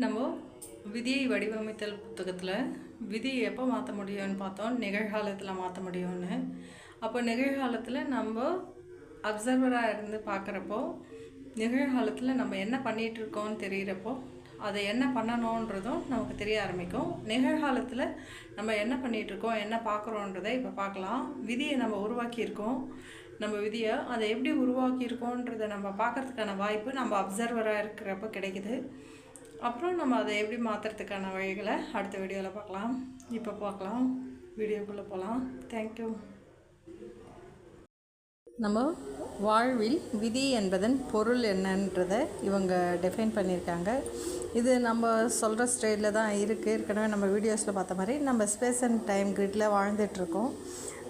நம்ம விதியை வடிவமைத்தல் புத்தகத்தில் விதியை எப்போ மாற்ற முடியும்னு பார்த்தோம்? நிகழ்காலத்தில் மாற்ற முடியும்னு. அப்போ நிகழ்காலத்தில் நம்ம அப்சர்வராக இருந்து பார்க்குறப்போ நிகழ்காலத்தில் நம்ம என்ன பண்ணிகிட்டு இருக்கோம்னு தெரிகிறப்போ அதை என்ன பண்ணணுன்றதும் நமக்கு தெரிய ஆரம்பிக்கும். நிகழ்காலத்தில் நம்ம என்ன பண்ணிகிட்டு இருக்கோம் என்ன பார்க்குறோன்றதை இப்போ பார்க்கலாம். விதியை நம்ம உருவாக்கியிருக்கோம். நம்ம விதியை அதை எப்படி உருவாக்கியிருக்கோன்றதை நம்ம பார்க்கறதுக்கான வாய்ப்பு நம்ம அப்சர்வராக இருக்கிறப்ப கிடைக்குது. அப்புறம் நம்ம அதை எப்படி மாற்றுறதுக்கான வழிகளை அடுத்த வீடியோவில் பார்க்கலாம். இப்போ பார்க்கலாம். வீடியோக்குள்ளே போகலாம் தேங்க்யூ நம்ம வாழ்வில் விதி என்பதன் பொருள் என்னன்றதை இவங்க டிஃபைன் பண்ணியிருக்காங்க. இது நம்ம சொல்கிற ஸ்டைலில் தான் இருக்குது ஏற்கனவே நம்ம வீடியோஸில் பார்த்த மாதிரி நம்ம ஸ்பேஸ் அண்ட் டைம் கிரிட்டில் வாழ்ந்துட்டுருக்கோம்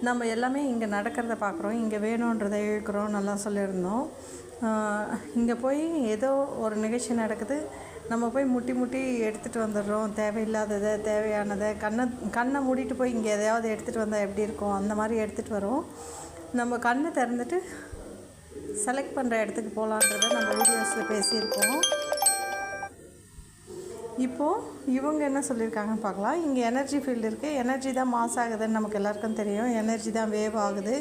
நம்ம எல்லாமே இங்கே நடக்கிறத பார்க்குறோம். இங்கே வேணுன்றதை இழுக்கிறோம். நல்லா சொல்லியிருந்தோம். இங்கே போய் ஏதோ ஒரு நிகழ்ச்சி நடக்குது. நம்ம போய் முட்டி முட்டி எடுத்துகிட்டு வந்துடுறோம். தேவையில்லாததை தேவையானதை. கண்ணை கண்ணை மூடிட்டு போய் இங்கே எதையாவது எடுத்துகிட்டு வந்தால் எப்படி இருக்கும்? அந்த மாதிரி எடுத்துகிட்டு வரோம். நம்ம கண்ணை திறந்துட்டு செலக்ட் பண்ணுற இடத்துக்கு போகலான்றதை நம்ம வீடியோஸில் பேசியிருக்கோம். இப்போது இவங்க என்ன சொல்லியிருக்காங்கன்னு பார்க்கலாம். இங்கே எனர்ஜி ஃபீல்டு இருக்குது எனர்ஜி தான் மாஸ் ஆகுதுன்னு நமக்கு எல்லாருக்கும் தெரியும். எனர்ஜி தான் வேவ் ஆகுது.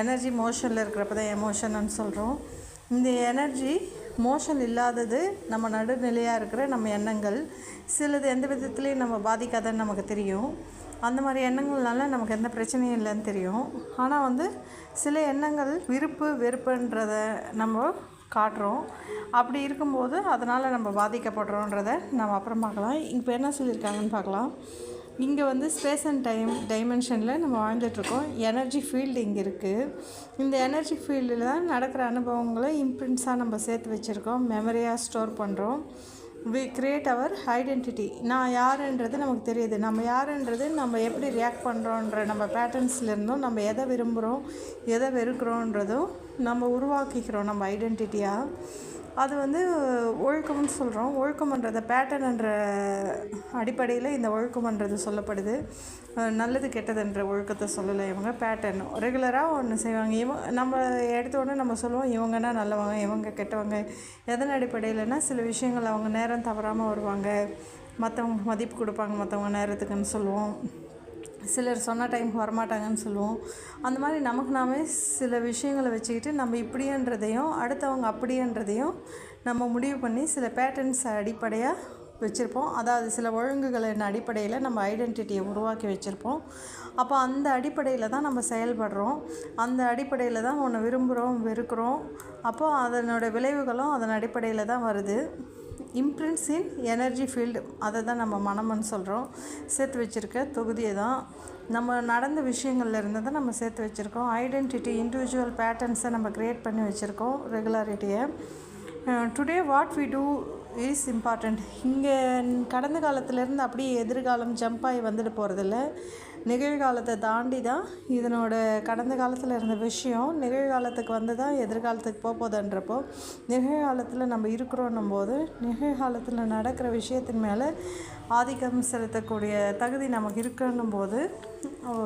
எனர்ஜி மோஷனில் இருக்கிறப்ப தான் எமோஷன்னு சொல்கிறோம் இந்த எனர்ஜி மோஷன் இல்லாதது நம்ம நடுநிலையாக இருக்கிற நம்ம எண்ணங்கள். சிலது எந்த விதத்துலேயும் நம்ம பாதிக்காதன்னு நமக்கு தெரியும். அந்த மாதிரி எண்ணங்கள்னால நமக்கு எந்த பிரச்சனையும் இல்லைன்னு தெரியும். ஆனால் வந்து சில எண்ணங்கள் விருப்பு வெறுப்புன்றத நம்ம காட்டுறோம். அப்படி இருக்கும்போது அதனால் நம்ம பாதிக்கப்படுறோன்றத நம்ம அப்புறம் பார்க்கலாம் இப்போ என்ன சொல்லியிருக்காங்கன்னு பார்க்கலாம். இங்கே வந்து ஸ்பேஸ் அண்ட் டைம் டைமென்ஷனில் நம்ம வாழ்ந்துட்டுருக்கோம். எனர்ஜி ஃபீல்டு இங்கே இருக்குது இந்த எனர்ஜி ஃபீல்டில் தான் நடக்கிற அனுபவங்களை இம்ப்ரிண்ட்ஸாக நம்ம சேர்த்து வச்சுருக்கோம். மெமரியாக ஸ்டோர் பண்ணுறோம் வி கிரியேட் அவர் ஐடென்டிட்டி நான் யாருன்றது நமக்கு தெரியுது. நம்ம யாருன்றது நம்ம எப்படி ரியாக்ட் பண்ணுறோன்ற நம்ம பேட்டர்ன்ஸ்லேருந்தும் நம்ம எதை விரும்புகிறோம் எதை வெறுக்கிறோன்றதும் நம்ம உருவாக்கிக்கிறோம் நம்ம ஐடென்டிட்டியாக அது வந்து ஒழுக்கம்னு சொல்கிறோம் ஒழுக்கம்ன்றத பேட்டர்ன்ன்ற அடிப்படையில் இந்த ஒழுக்கம்ன்றது சொல்லப்படுது. நல்லது கெட்டதுன்ற ஒழுக்கத்தை சொல்லலை இவங்க பேட்டர்ன் ரெகுலராக ஒன்று செய்வாங்க. இவங்க நம்ம எடுத்தோடனே நம்ம சொல்லுவோம் இவங்கன்னா நல்லவங்க இவங்க கெட்டவங்க. எதன் அடிப்படையில்னா சில விஷயங்கள் அவங்க நேரம் தவறாமல் வருவாங்க. மற்றவங்க மதிப்பு கொடுப்பாங்க மற்றவங்க நேரத்துக்குன்னு சொல்லுவோம். சிலர் சொன்ன டைமுக்கு வரமாட்டாங்கன்னு சொல்லுவோம். அந்த மாதிரி நமக்கு நாமே சில விஷயங்களை வச்சுக்கிட்டு நம்ம இப்படின்றதையும் அடுத்தவங்க அப்படின்றதையும் நம்ம முடிவு பண்ணி சில பேட்டர்ன்ஸ் அடிப்படையாக வச்சுருப்போம். அதாவது சில ஒழுங்குகளின் அடிப்படையில் நம்ம ஐடென்டிட்டியை உருவாக்கி வச்சுருப்போம். அப்போ அந்த அடிப்படையில் தான் நம்ம செயல்படுறோம். அந்த அடிப்படையில் தான் ஒன்று விரும்புகிறோம் வெறுக்கிறோம். அப்போது அதனோட விளைவுகளும் அதன் அடிப்படையில் தான் வருது. Imprints in energy field. அதை தான் நம்ம மனம்னு சொல்கிறோம் சேர்த்து வச்சுருக்க தொகுதியை தான் நம்ம நடந்த விஷயங்கள்ல இருந்து தான் நம்ம சேர்த்து வச்சுருக்கோம். ஐடென்டிட்டி இண்டிவிஜுவல் பேட்டர்ன்ஸை நம்ம க்ரியேட் பண்ணி வச்சுருக்கோம் ரெகுலாரிட்டியை today what we do is important இங்கே கடந்த காலத்துலேருந்து அப்படியே எதிர்காலம் ஜம்ப் ஆகி வந்துட்டு போகிறதில்ல நிகழ்காலத்தை தாண்டி தான் இதனோட கடந்த காலத்தில் இருந்த விஷயம் நிகழ்காலத்துக்கு வந்து தான் எதிர்காலத்துக்கு போக போகுதுன்றப்போ நிகழ்காலத்தில் நம்ம இருக்கிறோன்னும் போது நிகழ்காலத்தில் நடக்கிற விஷயத்தின் மேலே ஆதிக்கம் செலுத்தக்கூடிய தகுதி நமக்கு இருக்கணும் போது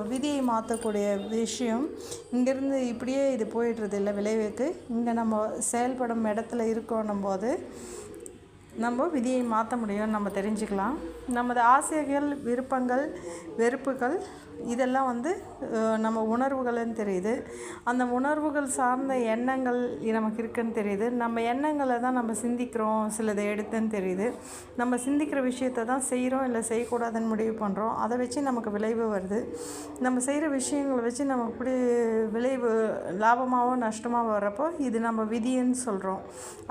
விதியை மாற்றக்கூடிய விஷயம் இங்கேருந்து இப்படியே இது போயிடுறது இல்லை விளைவுக்கு. இங்கே நம்ம செயல்படும் இடத்துல இருக்கணும் போது நம்ம விதியை மாற்ற முடியும்னு நம்ம தெரிஞ்சுக்கலாம். நமது ஆசைகள் விருப்பங்கள் வெறுப்புகள் இதெல்லாம் வந்து நம்ம உணர்வுகள்னு தெரியுது. அந்த உணர்வுகள் சார்ந்த எண்ணங்கள் நமக்கு இருக்குன்னு தெரியுது. நம்ம எண்ணங்களை தான் நம்ம சிந்திக்கிறோம் சிலதை எடுத்துன்னு தெரியுது. நம்ம சிந்திக்கிற விஷயத்தை தான் செய்கிறோம் இல்லை செய்யக்கூடாதுன்னு முடிவு பண்ணுறோம். அதை வச்சு நமக்கு விளைவு வருது. நம்ம செய்கிற விஷயங்களை வச்சு நமக்கு இப்படி விளைவு லாபமாகவோ நஷ்டமாக வர்றப்போ இது நம்ம விதின்னு சொல்கிறோம்.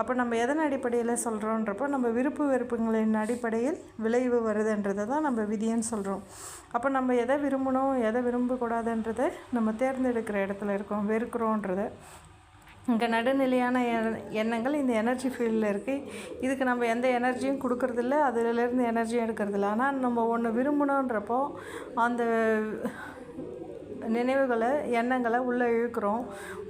அப்போ நம்ம எதன் அடிப்படையில் சொல்கிறோன்றப்போ நம்ம விருப்பு வெறுப்புங்களின் அடிப்படையில் விளைவு வருதுன்றதை தான் நம்ம விதின்னு சொல்கிறோம். அப்போ நம்ம எதை விரும்பணும் எதை விரும்பக்கூடாதுன்றதை நம்ம தேர்ந்தெடுக்கிற இடத்துல இருக்கோம் வெறுக்கிறோன்றதை. இங்கே நடுநிலையான எண்ணங்கள் இந்த எனர்ஜி ஃபீல்டில் இருக்குது இதுக்கு நம்ம எந்த எனர்ஜியும் கொடுக்கறதில்ல அதிலேருந்து எனர்ஜியும் எடுக்கிறதில்ல. ஆனால் நம்ம ஒன்று விரும்பணுன்றப்போ அந்த நினைவுகளை எண்ணங்களை உள்ளே இழுக்கிறோம்.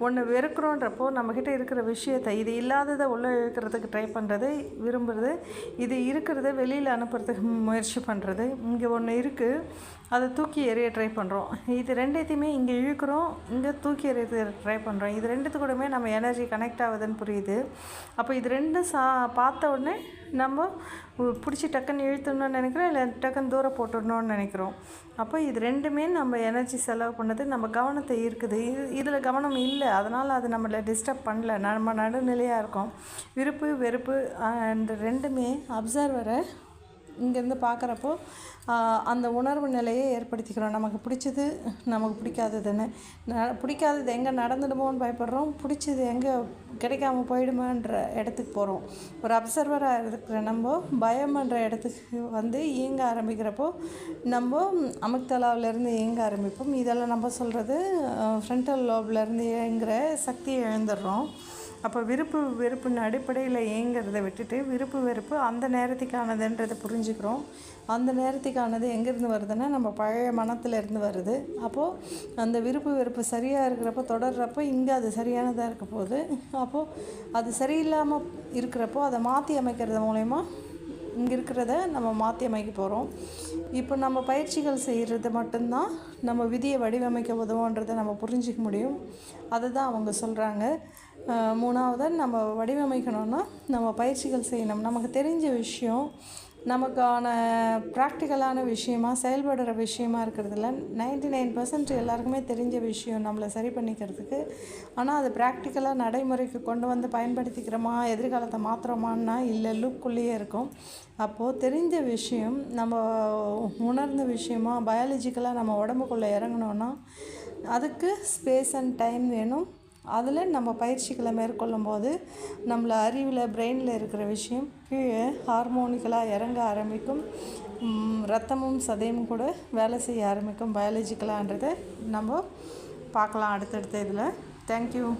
ஒன்று வெறுக்கிறோன்றப்போ நம்மக்கிட்ட இருக்கிற விஷயத்தை இது இல்லாததை உள்ளே இழுக்கிறதுக்கு ட்ரை பண்ணுறது விரும்புகிறது இது இருக்கிறத வெளியில் அனுப்புறதுக்கு முயற்சி பண்ணுறது இங்கே ஒன்று இருக்குது அதை தூக்கி எறிய ட்ரை பண்ணுறோம் இது ரெண்டுத்தையுமே இங்கே இழுக்கிறோம் இங்கே தூக்கி எறிய ட்ரை பண்ணுறோம் இது ரெண்டுத்து கூடமே நம்ம எனர்ஜி கனெக்ட் ஆகுதுன்னு புரியுது. அப்போ இது ரெண்டும் சா பார்த்த உடனே நம்ம பிடிச்சி டக்குன்னு இழுத்தணும்னு நினைக்கிறோம் இல்லை டக்குன்னு தூரம் போட்டுடணும்னு நினைக்கிறோம். அப்போ இது ரெண்டுமே நம்ம எனர்ஜி செலவு பண்ணது நம்ம கவனத்தை ஈர்க்குது. இது இதில் கவனம் இல்லை. அதனால் அது நம்மளை டிஸ்டர்ப் பண்ணல. நம்ம நடுநிலையாக இருக்கோம். விருப்பு வெறுப்பு அந்த ரெண்டுமே அப்சர்வரை இங்கேருந்து பார்க்குறப்போ அந்த உணர்வு நிலையை ஏற்படுத்திக்கிறோம். நமக்கு பிடிச்சது நமக்கு பிடிக்காததுன்னு ந பிடிக்காதது எங்கே நடந்துடுமோன்னு பயப்படுறோம். பிடிச்சது எங்கே கிடைக்காம போயிடுமான்ற இடத்துக்கு போகிறோம். ஒரு அப்சர்வராக இருக்கிற நம்ம பயம்ன்ற இடத்துக்கு வந்து இயங்க ஆரம்பிக்கிறப்போ நம்ம அமுக்தலாவிலேருந்து இயங்க ஆரம்பிப்போம். இதெல்லாம் நம்ம சொல்கிறது ஃப்ரண்டல் லோப்லேருந்து இயங்குகிற சக்தியை இழந்துடுறோம். அப்போ விருப்பு வெறுப்பின் அடிப்படையில் ஏங்கிறத விட்டுட்டு விருப்பு வெறுப்பு அந்த நேரத்துக்கானதுன்றதை புரிஞ்சுக்கிறோம். அந்த நேரத்துக்கானது எங்கேருந்து வருதுன்னா நம்ம பழைய மனத்துல இருந்து வருது. அப்போது அந்த விருப்பு வெறுப்பு சரியாக இருக்கிறப்போ தொடர்றப்போ இங்கே அது சரியானதாக இருக்க போகுது. அப்போது அது சரியில்லாமல் இருக்கிறப்போ அதை மாற்றி அமைக்கிறது மூலயமா இங்கே இருக்கிறத நம்ம மாற்றி அமைக்க போகிறோம் இப்போ நம்ம பயிற்சிகள் செய்கிறது மட்டும்தான் நம்ம விதியை வடிவமைக்க உதவுன்றதை நம்ம புரிஞ்சிக்க முடியும். அதை தான் அவங்க சொல்கிறாங்க மூணாவதாக நம்ம வடிவமைக்கணும்னா நம்ம பயிற்சிகள் செய்யணும். நமக்கு தெரிஞ்ச விஷயம் நமக்கான ப்ராக்டிக்கலான விஷயமா செயல்படுற விஷயமா இருக்கிறதுல நைன்டி நைன் பர்சன்ட் எல்லாருக்குமே தெரிஞ்ச விஷயம் நம்மளை சரி பண்ணிக்கிறதுக்கு. ஆனால் அது ப்ராக்டிக்கலாக நடைமுறைக்கு கொண்டு வந்து பயன்படுத்திக்கிறோமா எதிர்காலத்தை மாற்றுறோமான்னா இல்லை லுக்குள்ளேயே இருக்கும். அப்போது தெரிஞ்ச விஷயம் நம்ம உணர்ந்த விஷயமா பயாலஜிக்கலாக நம்ம உடம்புக்குள்ளே இறங்கணுன்னா அதுக்கு ஸ்பேஸ் அண்ட் டைம் வேணும். அதில் நம்ம பயிற்சிகளை மேற்கொள்ளும் போது நம்மளை அறிவில் பிரெயினில் இருக்கிற விஷயம் கீழே ஹார்மோனிக்கலாக இறங்க ஆரம்பிக்கும். ரத்தமும் சதையும் கூட வேலை செய்ய ஆரம்பிக்கும். பயாலஜிக்கலான்றதை நம்ம பார்க்கலாம் அடுத்தடுத்த இதில். தேங்க்யூ